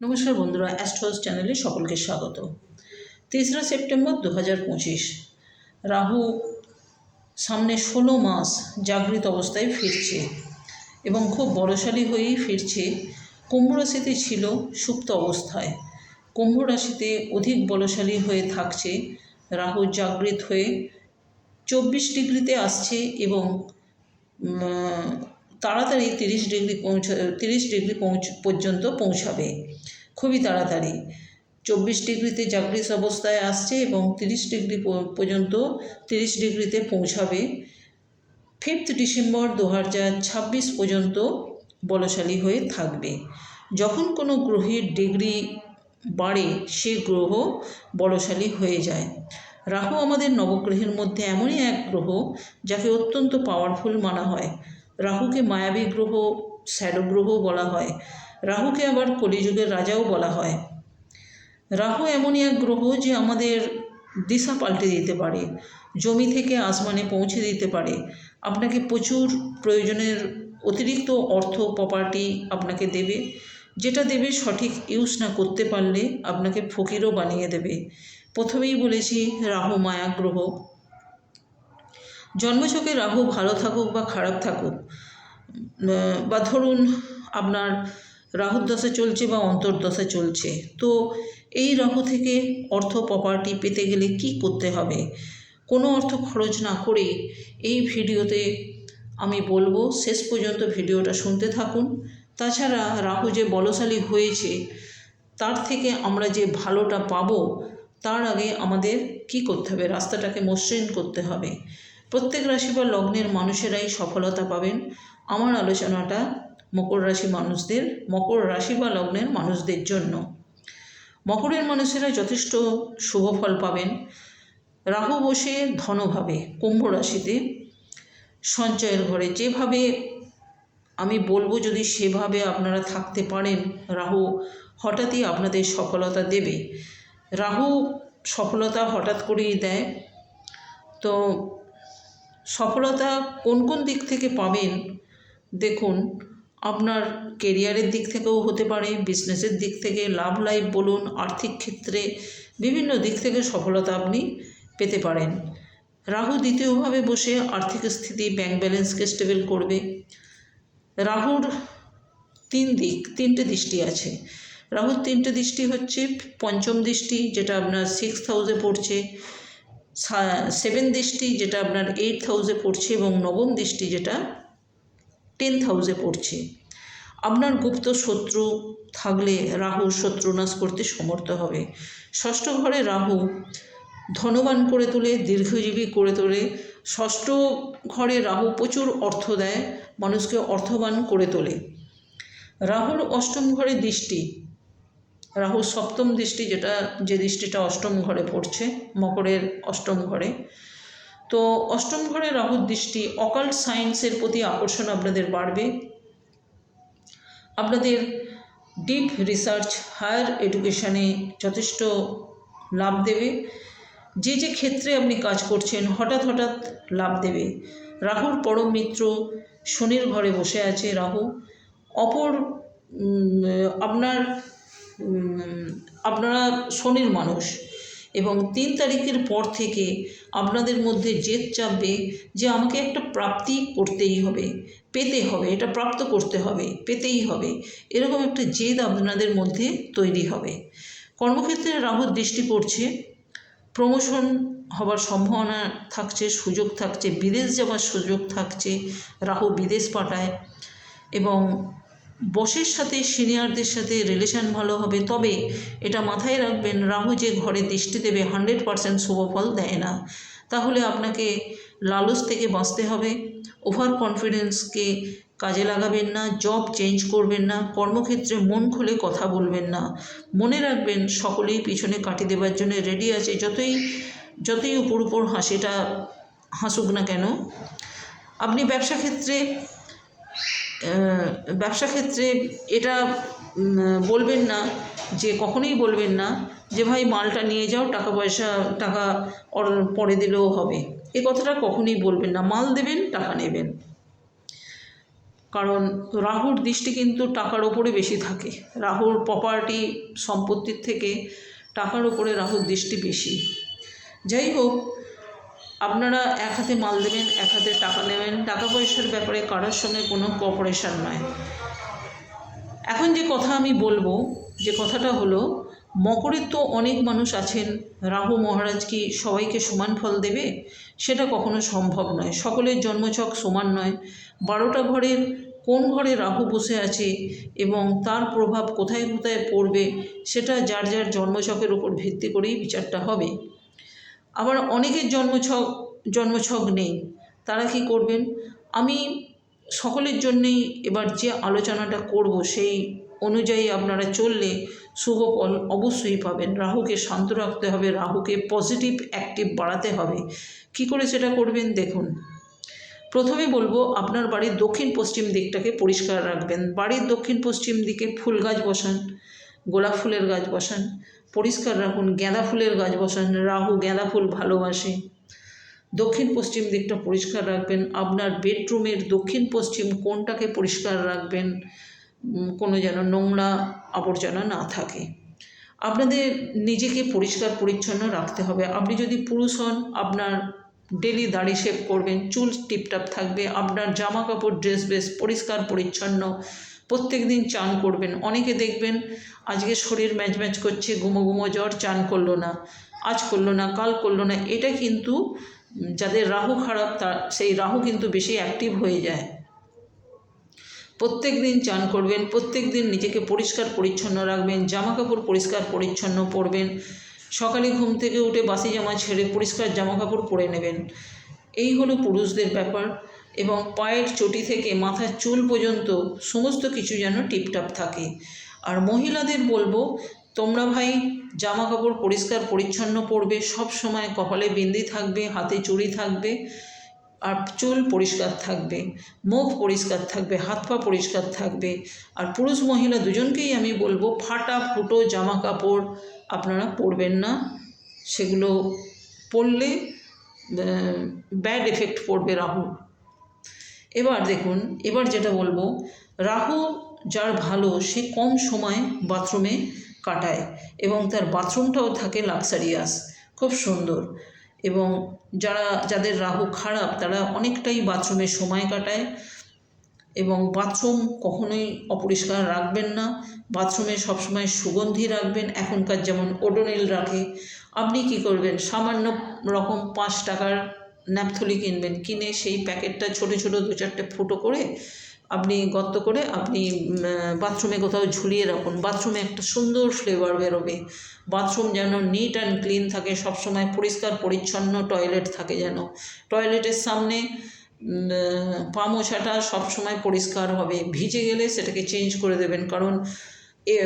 নমস্কার বন্ধুরা অ্যাস্ট্রোস চ্যানেলে সকলকে স্বাগত। তেসরা সেপ্টেম্বর দু হাজার পঁচিশ, রাহু সামনে ষোলো মাস জাগৃত অবস্থায় ফিরছে এবং খুব বড়শালী হয়েই ফিরছে। কুম্ভ রাশিতে ছিল সুপ্ত অবস্থায়। কুম্ভ রাশিতে অধিক বলশালী হয়ে থাকছে। রাহু জাগৃত হয়ে চব্বিশ ডিগ্রিতে আসছে এবং তাড়াতাড়ি তিরিশ ডিগ্রি পৌঁছ, তিরিশ ডিগ্রি পৌঁছ, পর্যন্ত পৌঁছাবে। খুবই তাড়াতাড়ি। চব্বিশ ডিগ্রিতে জাগরিস অবস্থায় আসছে এবং তিরিশ ডিগ্রি পর্যন্ত তিরিশ ডিগ্রিতে পৌঁছাবে। ফিফথ ডিসেম্বর দু হাজার ছাব্বিশ পর্যন্ত বলশালী হয়ে থাকবে। যখন কোনো গ্রহের ডিগ্রি বাড়ে, সে গ্রহ বলশালী হয়ে যায়। রাহু আমাদের নবগ্রহের মধ্যে এমনই এক গ্রহ, যাকে অত্যন্ত পাওয়ারফুল মানা হয়। রাহুকে মায়াবী গ্রহ শ্যাডো গ্রহ বলা হয়। রাহুকে আবার কলিযুগের রাজাও বলা হয়। রাহু এমনই এক গ্রহ যে আমাদের দিশা পাল্টে দিতে পারে, জমি থেকে আসমানে পৌঁছে দিতে পারে। আপনাকে প্রচুর প্রয়োজনের অতিরিক্ত অর্থ প্রপার্টি আপনাকে দেবে। যেটা দেবে সঠিক ইউজ না করতে পারলে আপনাকে ফকিরও বানিয়ে দেবে। প্রথমেই বলেছি রাহু মায়া গ্রহ। জন্মছকে রাহু ভালো থাকুক বা খারাপ থাকুক বা ধরুন আপনার রাহুর দশা চলছে বা অন্তর্দশা চলছে, তো এই রাহু থেকে অর্থ প্রপার্টি পেতে গেলে কি করতে হবে? কোনো অর্থ খরচ না করে এই ভিডিওতে আমি বলব, শেষ পর্যন্ত ভিডিওটা শুনতে থাকুন। তাছাড়া রাহু যে বলশালী হয়েছে, তার থেকে আমরা যে ভালোটা পাবো, তার আগে আমাদের কি করতে হবে? রাস্তাটাকে মসৃণ করতে হবে। প্রত্যেক রাশি বা লগ্নের মানুষেরাই সফলতা পাবেন। আমার আলোচনাটা মকর রাশি মানুষদের, মকর রাশি বা লগ্নের মানুষদের জন্য। মকরের মানুষেরা যথেষ্ট শুভ ফল পাবেন। রাহু বসে ধনভাবে, কুম্ভ রাশিতে সঞ্চয়ের ঘরে। যেভাবে আমি বলব যদি সেভাবে আপনারা থাকতে পারেন, রাহু হঠাৎই আপনাদের সফলতা দেবে। রাহু সফলতা হঠাৎ করেই দেয়। তো সফলতা কোন কোন দিক থেকে পাবেন? দেখুন, আপনার কেরিয়ারের দিক থেকেও হতে পারে বিজনেসের দিক থেকে লাভ লাইফ বলুন, আর্থিক ক্ষেত্রে বিভিন্ন দিক থেকে সফলতা আপনি পেতে পারেন। রাহু দ্বিতীয়ভাবে বসে আর্থিক স্থিতি ব্যাংক ব্যালেন্সকে স্টেবল করবে। রাহুর তিন দিক, তিনটে দৃষ্টি আছে। রাহুর তিনটে দৃষ্টি হচ্ছে পঞ্চম দৃষ্টি, যেটা আপনার সিক্স হাউসে পড়ছে। সেভেন দৃষ্টি যেটা আপনার এইট হাউসে পড়ছে এবং নবম দৃষ্টি যেটা টেন্থ হাউসে পড়ছে। আপনার গুপ্ত শত্রু থাকলে রাহু শত্রুনাশ করতে সমর্থ হবে। ষষ্ঠ ঘরে রাহু ধনবান করে তোলে, দীর্ঘজীবী করে তোলে। ষষ্ঠ ঘরে রাহু প্রচুর অর্থ দেয়, মানুষকে অর্থবান করে তোলে। রাহুর অষ্টম ঘরে দৃষ্টি রাহুর সপ্তম দৃষ্টি যেটা, যে দৃষ্টিটা অষ্টম ঘরে পড়ছে, মকরের অষ্টম ঘরে। তো অষ্টম ঘরে রাহুর দৃষ্টি অকাল্ট সায়েন্সের প্রতি আকর্ষণ আপনাদের বাড়বে। আপনাদের ডিপ রিসার্চ হায়ার এডুকেশানে যথেষ্ট লাভ দেবে। যে যে ক্ষেত্রে আপনি কাজ করছেন, হঠাৎ হঠাৎ লাভ দেবে। রাহুর পরম মিত্র শনির ঘরে বসে আছে রাহু। অপর আপনার আপনারা শনির মানুষ এবং তিন তারিখের পর থেকে আপনাদের মধ্যে জেদ চাপবে যে আমাকে একটা প্রাপ্তি করতেই হবে, পেতে হবে, এটা প্রাপ্ত করতে হবে, পেতেই হবে। এরকম একটা জেদ আপনাদের মধ্যে তৈরি হবে। কর্মক্ষেত্রে রাহুর দৃষ্টি পড়ছে প্রমোশন হবার সম্ভাবনা থাকছে, সুযোগ থাকছে, বিদেশ যাওয়ার সুযোগ থাকছে, রাহু বিদেশ পাঠায় এবং বসের সাথে, সিনিয়রদের সাথে রিলেশন ভালো হবে, তবে এটা মাথায় রাখবেন, রাহু যে ঘরে দৃষ্টি দেবে হান্ড্রেড পারসেন্ট শুভফল দেয় না। তাহলে আপনাকে লালচ থেকে বাঁচতে হবে ওভার কনফিডেন্সকে কাজে লাগাবেন না জব চেঞ্জ করবেন না, কর্মক্ষেত্রে মন খুলে কথা বলবেন না। মনে রাখবেন, সকলেই পিছনে কাটি দেবার জন্য রেডি আছে, যতই যতই উপর উপর হাসিটা হাসুক না কেন, আপনি ব্যবসা ক্ষেত্রে ব্যবসা ক্ষেত্রে এটা বলবেন না, যে কখনোই বলবেন না, যে ভাই মালটা নিয়ে যাও, টাকা পয়সা, টাকা পরে দিলেও হবে। এ কথাটা কখনোই বলবেন না। মাল দেবেন, টাকা নেবেন। কারণ রাহুর দৃষ্টি কিন্তু টাকার ওপরে বেশি থাকে। রাহুর প্রপার্টি সম্পত্তির থেকে টাকার ওপরে রাহুর দৃষ্টি বেশি। যাই হোক আপনারা এক হাতে মাল দেবেন, এক হাতে টাকা নেবেন। টাকা পয়সার ব্যাপারে কারোর সঙ্গে কোনো কোঅপারেশন নয়। এখন যে কথা আমি বলব, যে কথাটা হলো, মকরের তো অনেক মানুষ আছেন। রাহু মহারাজ কি সবাইকে সমান ফল দেবে? সেটা কখনো সম্ভব নয়। সকলের জন্মছক সমান নয়। বারোটা ঘরের কোন ঘরে রাহু বসে আছে এবং তার প্রভাব কোথায় কোথায় পড়বে, সেটা যার যার জন্মচকের উপর ভিত্তি করেই বিচারটা হবে। আবার অনেকের জন্মছক জন্মছক নেই। তারা কি করবেন? আমি সকলের জন্যেই এবার যে আলোচনাটা করব সেই অনুযায়ী আপনারা চললে শুভ ফল অবশ্যই পাবেন। রাহুকে শান্ত রাখতে হবে, রাহুকে পজিটিভ অ্যাক্টিভ বাড়াতে হবে। কি করে সেটা করবেন দেখুন। প্রথমে বলব, আপনার বাড়ির দক্ষিণ পশ্চিম দিকটাকে পরিষ্কার রাখবেন। বাড়ির দক্ষিণ পশ্চিম দিকে ফুল গাছ বসান। গোলাপ ফুলের গাছ বসান, পরিষ্কার রাখুন, গাঁদা ফুলের গাছ বসান, রাহু গাঁদা ফুল ভালোবাসে। দক্ষিণ পশ্চিম দিকটা পরিষ্কার রাখবেন, আপনার বেডরুমের দক্ষিণ পশ্চিম কোণটাকে পরিষ্কার রাখবেন কোনো যেন নোংরা আবর্জনা না থাকে। আপনাদের নিজেকে পরিষ্কার পরিচ্ছন্ন রাখতে হবে। আপনি যদি পুরুষ হন, আপনার ডেলি দাড়ি শেভ করবেন, চুল টিপটাপ থাকবে, আপনার জামা কাপড় ড্রেস বেশ পরিষ্কার পরিচ্ছন্ন প্রত্যেক দিন চান করবেন। অনেকে দেখবেন আজকে শরীর ম্যাচ ম্যাচ করছে গুমো গুমো জ্বর, চান করল না, আজ করল না, কাল করল না। এটা কিন্তু যাদের রাহু খারাপ তা সেই রাহু কিন্তু বেশি অ্যাক্টিভ হয়ে যায়। প্রত্যেক দিন চান করবেন, প্রত্যেক দিন নিজেকে পরিষ্কার পরিচ্ছন্ন রাখবেন জামা কাপড় পরিষ্কার পরিচ্ছন্ন পরবেন, সকালে ঘুম থেকে উঠে বাসি জামা ছেড়ে পরিষ্কার জামা কাপড় পরে নেবেন। এই হলো পুরুষদের ব্যাপার। এবং পায়ের চটি থেকে মাথার চুল পর্যন্ত সমস্ত কিছু যেন টিপটাপ থাকে। আর মহিলাদের বলব, তোমরা ভাই জামা কাপড় পরিষ্কার পরিচ্ছন্ন পরবে, সব সময় কপালে বিন্দি থাকবে, হাতে চুড়ি থাকবে, আর চুল পরিষ্কার থাকবে, মুখ পরিষ্কার থাকবে, হাত পা পরিষ্কার থাকবে। আর পুরুষ মহিলা দুজনকেই আমি বলব, ফাটা ফুটো জামা কাপড় আপনারা পরবেন না। সেগুলো পরলে ব্যাড এফেক্ট পড়বে রাহু এবার দেখুন, এবার যেটা বলব, রাহু যার ভালো, সে কম সময় বাথরুমে কাটায় এবং তার বাথরুমটাও থাকে লাক্সারিয়াস খুব সুন্দর। এবং যারা, যাদের রাহু খারাপ, তারা অনেকটাই বাথরুমে সময় কাটায় এবং বাথরুম কখনোই অপরিষ্কার রাখবেন না। বাথরুমে সবসময় সুগন্ধি রাখবেন, এখনকার যেমন ওডোনিল রাখে। আপনি কি করবেন? সামান্য রকম পাঁচ টাকার ন্যাপথলি কিনবেন। কিনে সেই প্যাকেটটা ছোটো ছোটো দু চারটে ফুটো করে আপনি গর্ত করে আপনি বাথরুমে কোথাও ঝুলিয়ে রাখুন। বাথরুমে একটা সুন্দর ফ্লেভার বেরোবে। বাথরুম যেন নিট অ্যান্ড ক্লিন থাকে, সবসময় পরিষ্কার, পরিচ্ছন্ন টয়লেট থাকে যেন। টয়লেটের সামনে পা মোছাটা সবসময় পরিষ্কার হবে। ভিজে গেলে সেটাকে চেঞ্জ করে দেবেন কারণ এ,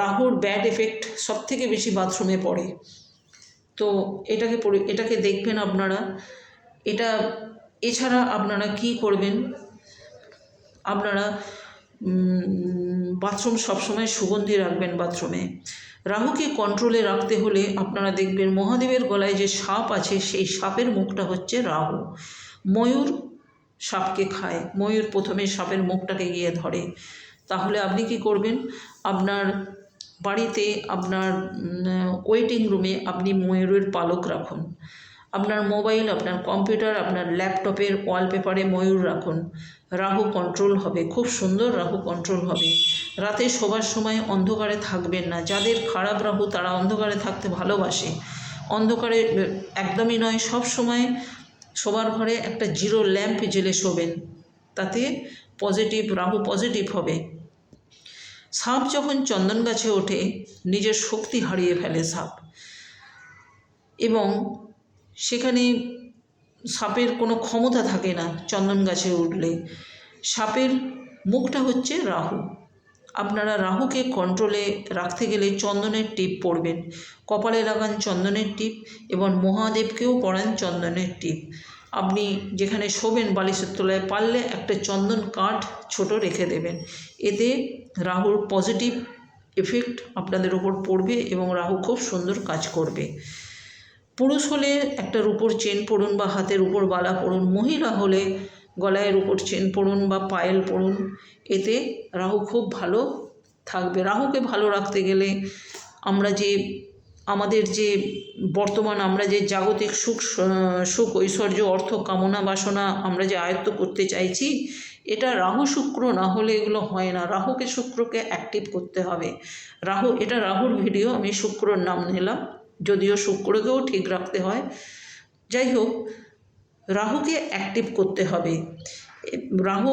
রাহুর ব্যাড এফেক্ট সব থেকে বেশি বাথরুমে পড়ে। তো এটাকে এটাকে দেখবেন আপনারা। এটা এছাড়া আপনারা কি করবেন? আপনারা বাথরুম সবসময় সুগন্ধি রাখবেন বাথরুমে। রাহুকে কন্ট্রোলে রাখতে হলে আপনারা দেখবেন মহাদেবের গলায় যে সাপ আছে, সেই সাপের মুখটা হচ্ছে রাহু। ময়ূর সাপকে খায়। ময়ূর প্রথমে সাপের মুখটাকে গিয়ে ধরে। তাহলে আপনি কি করবেন? আপনার বাড়িতে, আপনার ওয়েটিং রুমে আপনি ময়ূরের পালক রাখুন। আপনার মোবাইল, আপনার কম্পিউটার, আপনার ল্যাপটপের ওয়ালপেপারে ময়ূর রাখুন। রাহু কন্ট্রোল হবে, খুব সুন্দর রাহু কন্ট্রোল হবে। রাতে শোবার সময় অন্ধকারে থাকবেন না। যাদের খারাপ রাহু, তারা অন্ধকারে থাকতে ভালোবাসে। অন্ধকারে একদমই নয়, সব সময় শোবার ঘরে একটা জিরো ল্যাম্প জেলে শোবেন। তাতে পজিটিভ রাহু পজিটিভ হবে। সাপ যখন চন্দন গাছে ওঠে, নিজের শক্তি হারিয়ে ফেলে সাপ। এবং সেখানে সাপের কোনো ক্ষমতা থাকে না চন্দন গাছে উঠলে। সাপের মুখটা হচ্ছে রাহু। আপনারা রাহুকে কন্ট্রোলে রাখতে গেলে চন্দনের টিপ পরবেন কপালে লাগান চন্দনের টিপ এবং মহাদেবকেও পরান চন্দনের টিপ। আপনি যেখানে শোবেন বালিশের তলায় পারলে একটা চন্দন কাঠ ছোট রেখে দেবেন। এতে রাহুর পজিটিভ এফেক্ট আপনাদের ওপর পড়বে এবং রাহু খুব সুন্দর কাজ করবে। পুরুষ হলে একটা রূপোর চেন পরুন বা হাতের উপর বালা পরুন মহিলা হলে গলায় উপর চেন পড়ুন বা পায়েল পড়ুন, এতে রাহু খুব ভালো থাকবে। রাহুকে ভালো রাখতে গেলে আমরা যে, আমাদের যে বর্তমান, আমরা যে জাগতিক সুখ সুখ, ঐশ্বর্য, অর্থ, কামনা, বাসনা আমরা যে আয়ত্ত করতে চাইছি, এটা রাহু শুক্র না হলে এগুলো হয় না। রাহুকে শুক্রকে অ্যাক্টিভ করতে হবে। রাহু, এটা রাহুর ভিডিও আমি শুক্রর নাম নিলাম। যদিও শুক্রকেও ঠিক রাখতে হয়। যাই হোক, রাহুকে অ্যাক্টিভ করতে হবে। রাহু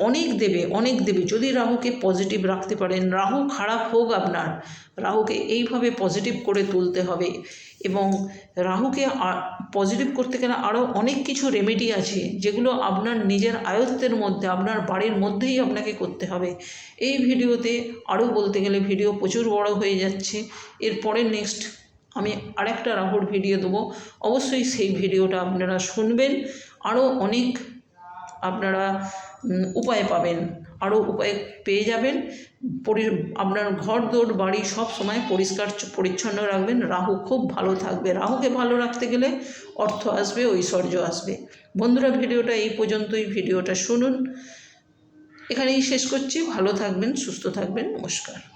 অনেক দেবে অনেক দেবে। যদি রাহুকে পজিটিভ রাখতে পারেন, রাহু খারাপ হোক আপনার, রাহুকে এইভাবে পজিটিভ করে তুলতে হবে এবং রাহুকে পজিটিভ করতে গেলে আরও অনেক কিছু রেমেডি আছে, যেগুলো আপনার নিজের আয়ত্তের মধ্যে, আপনার বাড়ির মধ্যেই আপনাকে করতে হবে। এই ভিডিওতে আরও বলতে গেলে ভিডিও প্রচুর বড় হয়ে যাচ্ছে। এরপরে নেক্সট আমি আরেকটা রাহুর ভিডিও দেবো। অবশ্যই সেই ভিডিওটা আপনারা শুনবেন। আরও অনেক আপনারা উপায় পাবেন। আরও উপায় পেয়ে যাবেন। পরি, আপনার ঘর দৌড় বাড়ি সব সময় পরিষ্কার, পরিচ্ছন্ন রাখবেন। রাহু খুব ভালো থাকবে। রাহুকে ভালো রাখতে গেলে অর্থ আসবে, ঐশ্বর্য আসবে। বন্ধুরা, ভিডিওটা এই পর্যন্তই। ভিডিওটা শুনুন। এখানেই শেষ করছি। ভালো থাকবেন, সুস্থ থাকবেন। নমস্কার।